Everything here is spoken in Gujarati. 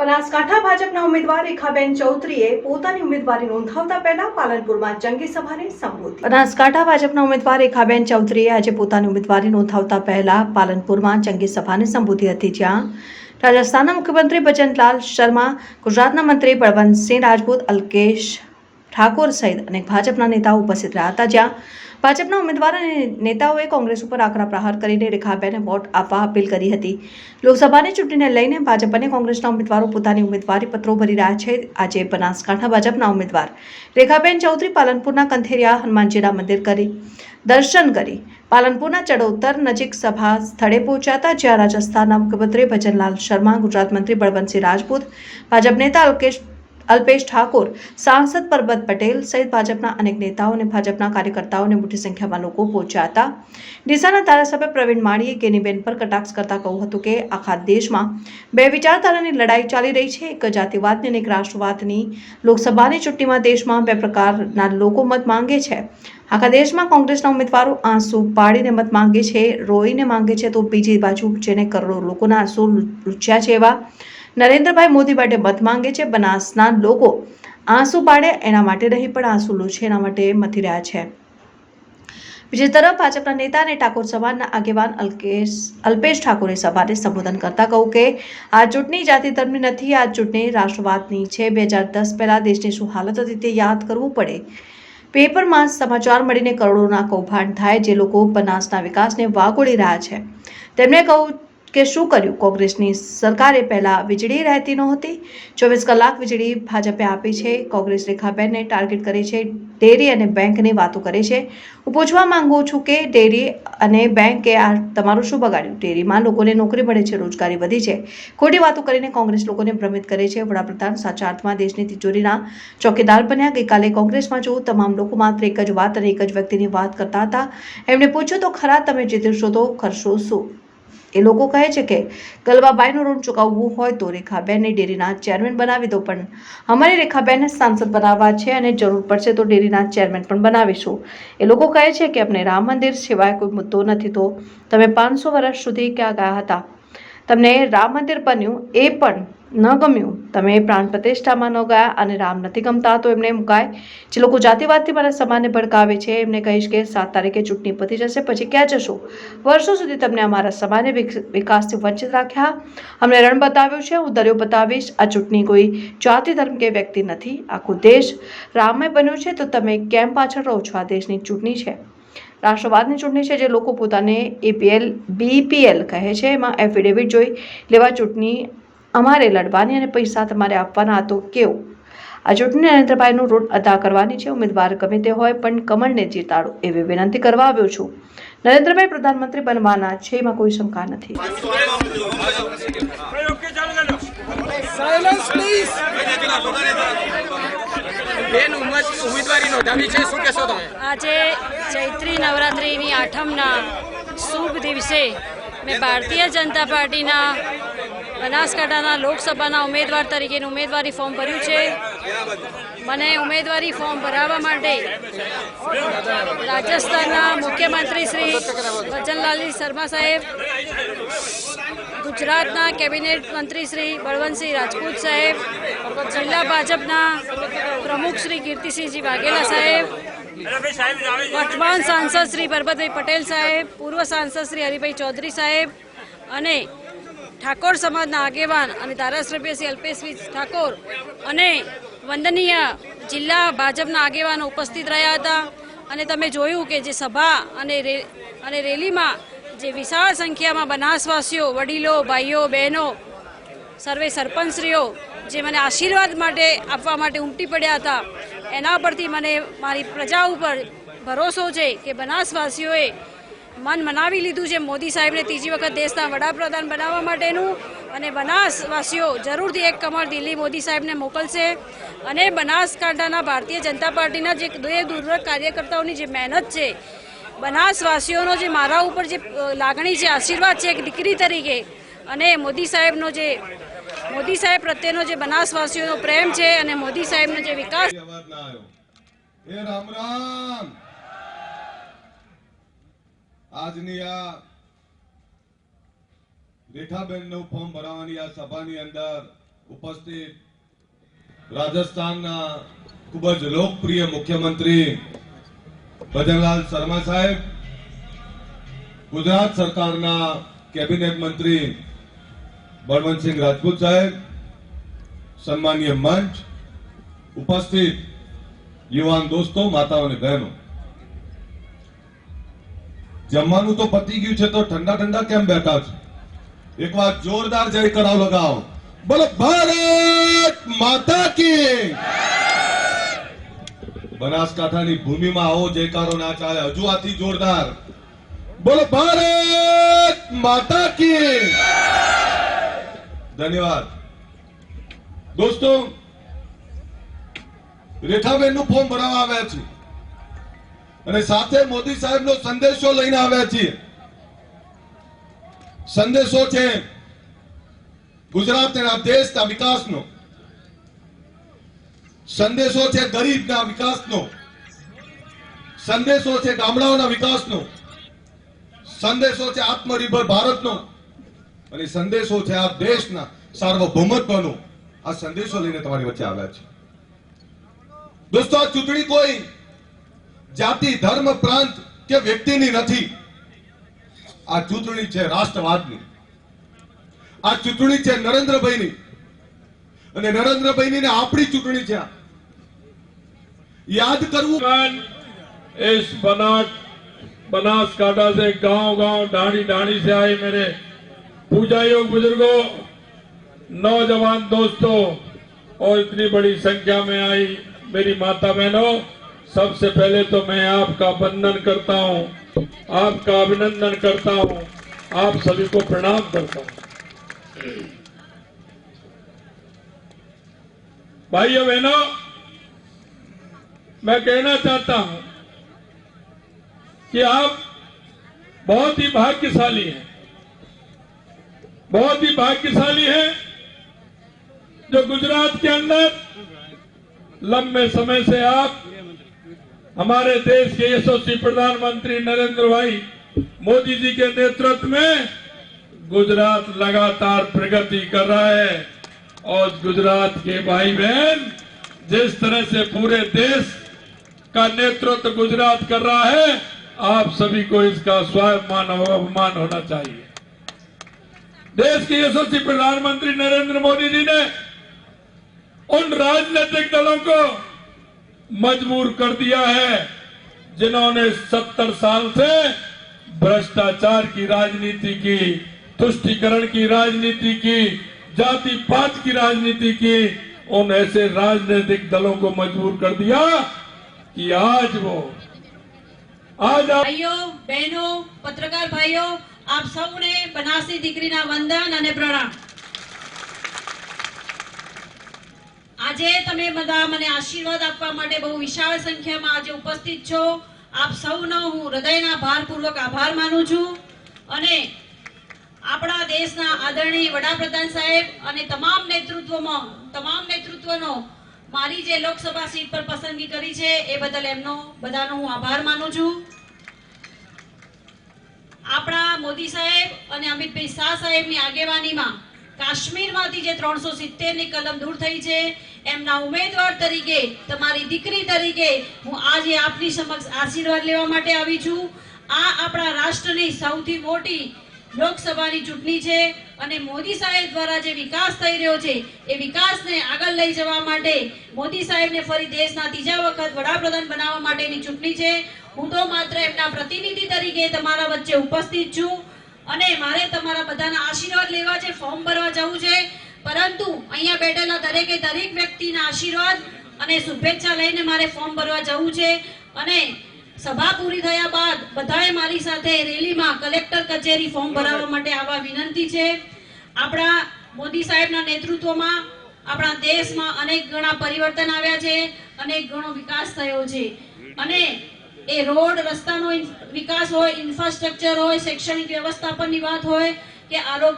બનાસકાંઠા ભાજપના ઉમેદવાર રેખાબેન ચૌધરીએ પોતાની ઉમેદવારી નોંધાવતા પહેલા પાલનપુરમાં જંગી સભાને સંબોધી. બનાસકાંઠા ભાજપના ઉમેદવાર રેખાબેન ચૌધરીએ આજે પોતાની ઉમેદવારી નોંધાવતા પહેલા પાલનપુરમાં જંગી સભાને સંબોધી હતી, જ્યાં રાજસ્થાનના મુખ્યમંત્રી ભજનલાલ શર્મા, ગુજરાતના મંત્રી બળવંતસિંહ રાજપૂત, અલ્કેશ ઠાકોર સહિત અનેક ભાજપના નેતાઓ ઉપસ્થિત રહ્યા હતા, જ્યાં ભાજપના ઉમેદવાર અને નેતાઓએ કોંગ્રેસ ઉપર આકરા પ્રહાર કરીને રેખાબેને વોટ આપવા અપીલ કરી હતી. લોકસભાની ચૂંટણીને લઈને ભાજપ અને કોંગ્રેસના ઉમેદવારો પોતાની ઉમેદવારી પત્રો ભરી રહ્યા છે. આજે બનાસકાંઠા ભાજપના ઉમેદવાર રેખાબેન ચૌધરી પાલનપુરના કંથેરિયા હનુમાનજીના મંદિર કરી દર્શન કરી. પાલનપુરના ચડોતર નજીક સભા સ્થળે પહોંચ્યા જ્યાં રાજસ્થાનના મુખ્યમંત્રી ભજનલાલ શર્મા, ગુજરાત મંત્રી બળવંતસિંહ રાજપૂત, ભાજપ નેતા અલ્કેશ અલ્પેશ ઠાકોર, સાંસદ પરબત પટેલ સહિત ભાજપના અનેક નેતાઓ અને ભાજપના કાર્યકર્તાઓને મોટી સંખ્યામાં લોકો પહોંચ્યા હતા. ડીસાના ધારાસભ્ય પ્રવીણ માળીએ કેનીબેન પર કટાક્ષ કરતા કહ્યું હતું કે, આખા દેશમાં બે વિચારધારાની લડાઈ ચાલી રહી છે. એક જાતિવાદની અને એક રાષ્ટ્રવાદની. લોકસભાની ચૂંટણીમાં દેશમાં બે પ્રકારના લોકો મત માંગે છે. આખા દેશમાં કોંગ્રેસના ઉમેદવારો આંસુ પાડીને મત માંગે છે, રોઈને માંગે છે તો બીજી બાજુ જેને કરોડો લોકોના આંસુ લૂંચ્યા છે એવા નરેન્દ્રભાઈ મોદી માટે મત માંગે છે, બનાસના લોકો આંસુ પાડે, એના માટે નહીં, પણ આંસુ લૂછે એના માટે મથી રહ્યા છે. બીજી તરફ ભાજપના નેતા અને ઠાકોર સમાજના આગેવાન અલ્કેશ, અલ્પેશ ઠાકોરે સભાને સંબોધન કરતા કહ્યું કે, આ ચૂંટણી જાતિ ધર્મની નથી, આ ચૂંટણી રાષ્ટ્રવાદની છે. બે હજાર દસ પહેલાં દેશની શું હાલત હતી તે યાદ કરવું પડે. પેપરમાં સમાચાર મળીને કરોડોના કૌભાંડ થાય, જે લોકો બનાસના વિકાસને વાગોળી રહ્યા છે. તેમણે કહું કે શું કર્યું? કોંગ્રેસની સરકારે પહેલાં વીજળી રહેતી નહોતી. ચોવીસ કલાક વીજળી ભાજપે આપી છે. કોંગ્રેસ રેખાબેનને ટાર્ગેટ કરે છે. ડેરી અને બેંકની વાતો કરે છે. હું પૂછવા માંગુ છું કે ડેરી અને બેંકે આ તમારું શું બગાડ્યું? ડેરીમાં લોકોને નોકરી મળે છે. રોજગારી વધી છે. ખોટી વાતો કરીને કોંગ્રેસ લોકોને ભ્રમિત કરે છે. વડાપ્રધાન સાચા અર્થમાં દેશની તિજોરીના ચોકીદાર બન્યા. ગઈકાલે કોંગ્રેસમાં જો તમામ લોકો માત્ર એક જ વાત અને એક જ વ્યક્તિની વાત કરતા હતા, એમણે પૂછ્યું, તો ખરા તમે જીતશો તો કરશો શું? એ લોકો કહે છે કે ગલબાબાઈનું ઋણ ચૂકવવું હોય તો રેખાબેનને ડેરીના ચેરમેન બનાવી દો, પણ અમારે રેખાબેનને સાંસદ બનાવવા છે અને જરૂર પડશે તો ડેરીના ચેરમેન પણ બનાવીશું. એ લોકો કહે છે કે અમને રામ મંદિર સિવાય કોઈ મુદ્દો નથી, તો તમે પાંચસો વર્ષ સુધી ક્યાં ગયા હતા? તમને રામ મંદિર બન્યું એ પણ ન ગમ્યું. તમે પ્રાણ પ્રતિષ્ઠામાં ન ગયા અને રામ નથી ગમતા તો એમને મુકાય. જે લોકો જાતિવાદથી મારા સમાજને ભડકાવે છે, એમને કહીશ કે સાત તારીખે ચૂંટણી પતી જશે, પછી ક્યાં જશો? વર્ષો સુધી તમને અમારા સમાજને વિક- વિકાસથી વંચિત રાખ્યા. અમને રણ બતાવ્યું છે, હું દરિયો બતાવીશ. આ ચૂંટણી કોઈ જાતિ, ધર્મ કે વ્યક્તિ નથી, આખો દેશ રામે બન્યો છે, તો તમે કેમ પાછળ રહો છો? આ દેશની ચૂંટણી છે. રાષ્ટ્રવાદની ચૂંટણી છે, જે લોકો પોતાને એપીએલ બીપીએલ કહે છે, એમાં એફિડેવિટ જોઈ લેવા ચૂંટણી અમારે લડવાની અને પૈસા તમારે આપવાના હતો કેવું? આ ચૂંટણી નરેન્દ્રભાઈનું ઋણ અદા કરવાની છે ઉમેદવાર ગમે તે હોય પણ કમળને જીતાડો એવી વિનંતી કરવા આવ્યો છું. નરેન્દ્રભાઈ પ્રધાનમંત્રી બનવાના છે એમાં કોઈ શંકા નથી. આજે ચૈત્રી નવરાત્રિની આઠમના શુભ દિવસે મેં ભારતીય જનતા પાર્ટીના બનાસકાંઠાના લોકસભાના ઉમેદવાર તરીકેનું ઉમેદવારી ફોર્મ ભર્યું છે. મને ઉમેદવારી ફોર્મ ભરાવવા માટે રાજસ્થાનના મુખ્યમંત્રી શ્રી ભજનલાલજી શર્મા સાહેબ, ગુજરાતના કેબિનેટ મંત્રી શ્રી બળવંતસિંહ રાજપૂત સાહેબ, જિલ્લા ભાજપના પ્રમુખ શ્રી કીર્તિસિંહજી વાઘેલા સાહેબ, વર્તમાન સાંસદ શ્રી પરબતભાઈ પટેલ સાહેબ, પૂર્વ સાંસદ શ્રી હરિભાઈ ચૌધરી સાહેબ અને ઠાકોર સમાજના આગેવાન અને ધારાસભ્ય શ્રી અલ્પેશભાઈ ઠાકોર અને વંદનીય જિલ્લા ભાજપના આગેવાનો ઉપસ્થિત રહ્યા હતા. અને તમે જોયું કે જે સભા અને અને રેલીમાં જે વિશાળ સંખ્યામાં બનાસવાસીઓ, વડીલો, ભાઈઓ, બહેનો, સર્વે સરપંચશ્રીઓ જે મને આશીર્વાદ માટે આપવા માટે ઉમટી પડ્યા હતા, એના પરથી મને મારી પ્રજા ઉપર ભરોસો છે કે બનાસવાસીઓએ મન મનાવી લીધું છે મોદી સાહેબને ત્રીજી વખત દેશના વડાપ્રધાન બનાવવા માટેનું. અને બનાસવાસીઓ જરૂરથી એક કમળ દિલ્હી મોદી સાહેબને મોકલશે. અને બનાસકાંઠાના ભારતીય જનતા પાર્ટીના જે દુએ દૂરવર્ગ કાર્યકર્તાઓની જે મહેનત છે, બનાસવાસીઓનો જે મારા ઉપર જે લાગણી છે, આશીર્વાદ છે એક દીકરી તરીકે. અને મોદી સાહેબનો જે, મોદી સાહેબ પ્રત્યેનો જે બનાસવાસીઓનો પ્રેમ છે અને મોદી સાહેબનો જે વિકાસ એ રામ. આજની આ રેખાબેનનું ફોર્મ ભરાવાની આ સભાની અંદર ઉપસ્થિત રાજસ્થાનના ખૂબ જ લોકપ્રિય મુખ્યમંત્રી ભજનલાલ શર્મા સાહેબ, ગુજરાત સરકારના કેબિનેટ મંત્રી બળવંતસિંહ રાજપૂત સાહેબ, સન્માનીય મંચ, ઉપસ્થિત યુવાન દોસ્તો, માતાઓ અને બહેનો. જમવાનું તો પતી ગયું છે, તો ઠંડા ઠંડા કેમ બેઠા છે? એક વાર જોરદાર જય કરાવ લગાવો. બોલો, ભારત માતા કી બનાસકાંઠાની ભૂમિમાં આવો, જયકારો ના ચાલે. હજુ આથી જોરદાર. બોલો, ભારત માતા કી ધન્યવાદ. દોસ્તો રેખાબેનનું ફોર્મ ભરાવા આવ્યા છે. અને સાથે મોદી સાહેબનો સંદેશો લઈને આવ્યા છીએ. સંદેશો છે ગુજરાતના દેશના વિકાસનો. સંદેશો છે ગરીબના વિકાસનો. સંદેશો છે ગામડાઓના વિકાસનો. સંદેશો છે આત્મનિર્ભર ભારતનો. અને સંદેશો છે આ દેશના સાર્વભૌમત્વનો. આ સંદેશો લઈને તમારી વચ્ચે આવ્યા છે દોસ્તો, આ ચૂંટણી કોઈ જાતિ ધર્મ પ્રાંત કે વ્યક્તિની નથી આ ચૂંટણી છે રાષ્ટ્રવાદની આ ચૂંટણી છે નરેન્દ્રભાઈની અને નરેન્દ્રભાઈની ને આપણી ચૂંટણી છે આ. યાદ કરવું भगवान इस बनाट बनासकांठा से गांव गांव ढाणी ढाणी से आए मेरे पूजा योग बुजुर्गों नौजवान दोस्तों और इतनी बड़ी संख्या में आई मेरी माता बहनों सबसे पहले तो मैं आपका वंदन करता हूँ, आपका अभिनंदन करता हूँ, आप सभी को प्रणाम करता हूँ। भाइयों, बहनों, मैं कहना चाहता हूँ कि आप बहुत ही भाग्यशाली हैं। बहुत ही भाग्यशाली हैं जो गुजरात के अंदर लंबे समय से आप हमारे देश के यशस्वी प्रधानमंत्री नरेंद्र भाई मोदी जी के नेतृत्व में गुजरात लगातार प्रगति कर रहा है। और गुजरात के भाई बहन जिस तरह से पूरे देश का नेतृत्व गुजरात कर रहा है, आप सभी को इसका स्वाभिमान और अभिमान होना चाहिए। देश के यशस्वी प्रधानमंत्री नरेंद्र मोदी जी ने उन राजनीतिक दलों को मजबूर कर दिया है जिन्होंने सत्तर साल से भ्रष्टाचार की राजनीति की तुष्टिकरण की राजनीति की जाति पात की राजनीति की उन ऐसे राजनीतिक दलों को मजबूर कर दिया कि आज वो आज आप ભાઈઓ બહેનો પત્રકાર ભાઈઓ આપ સૌને બનાસની દીકરીના વંદન અને પ્રણામ આજે તમે બધા મને આશીર્વાદ આપવા માટે બહુ વિશાળ સંખ્યામાં આજે ઉપસ્થિત છો. આપ સૌનો હું હૃદયના ભારપૂર્વક આભાર માનું છું. અને આપણા દેશના આદરણીય વડાપ્રધાન સાહેબ અને તમામ નેતૃત્વમાં, તમામ નેતૃત્વનો મારી જે લોકસભા સીટ પર પસંદગી કરી છે, એ બદલ એમનો, બધાનો હું આભાર માનું છું. આપણા મોદી સાહેબ અને અમિતભાઈ શાહ સાહેબની આગેવાનીમાં કાશ્મીરમાંથી જે ત્રણસો ની કલમ દૂર થઈ છે, એમના ઉમેદવાર તરીકે, તમારી દીકરી તરીકે હું આજે આપની સમક્ષ આશીર્વાદ લેવા માટે આવી છું. આ આપણા રાષ્ટ્રની સૌથી મોટી લોકસભાની ચૂંટણી છે અને મોદી સાહેબ દ્વારા જે વિકાસ થઈ રહ્યો છે, એ વિકાસને આગળ લઈ જવા માટે મોદી સાહેબને ફરી દેશના ત્રીજા વખત વડાપ્રધાન બનાવવા માટેની ચૂંટણી છે. હું તો માત્ર એમના પ્રતિનિધિ તરીકે તમારા વચ્ચે ઉપસ્થિત છું. અને મારે તમારા બધાના આશીર્વાદ લેવા છે, ફોર્મ ભરવા જવું છે. પરંતુ અહીંયા બેઠેલા દરેકે દરેક વ્યક્તિના આશીર્વાદ અને શુભેચ્છા લઈને મારે ફોર્મ ભરવા જવું છે. અને સભા પૂરી થયા બાદ બધાએ મારી સાથે રેલીમાં કલેક્ટર કચેરી ફોર્મ ભરાવવા માટે આવવા વિનંતી છે. આપણા મોદી સાહેબના નેતૃત્વમાં આપણા દેશમાં અનેક ઘણા પરિવર્તન આવ્યા છે, અનેક ઘણો વિકાસ થયો છે. અને એ રોડ રસ્તાનો વિકાસ હોય ઇન્ફ્રાસ્ટ્રક્ચર હોય શૈક્ષણિક વ્યવસ્થાપનની વાત હોય કે આરોગ્ય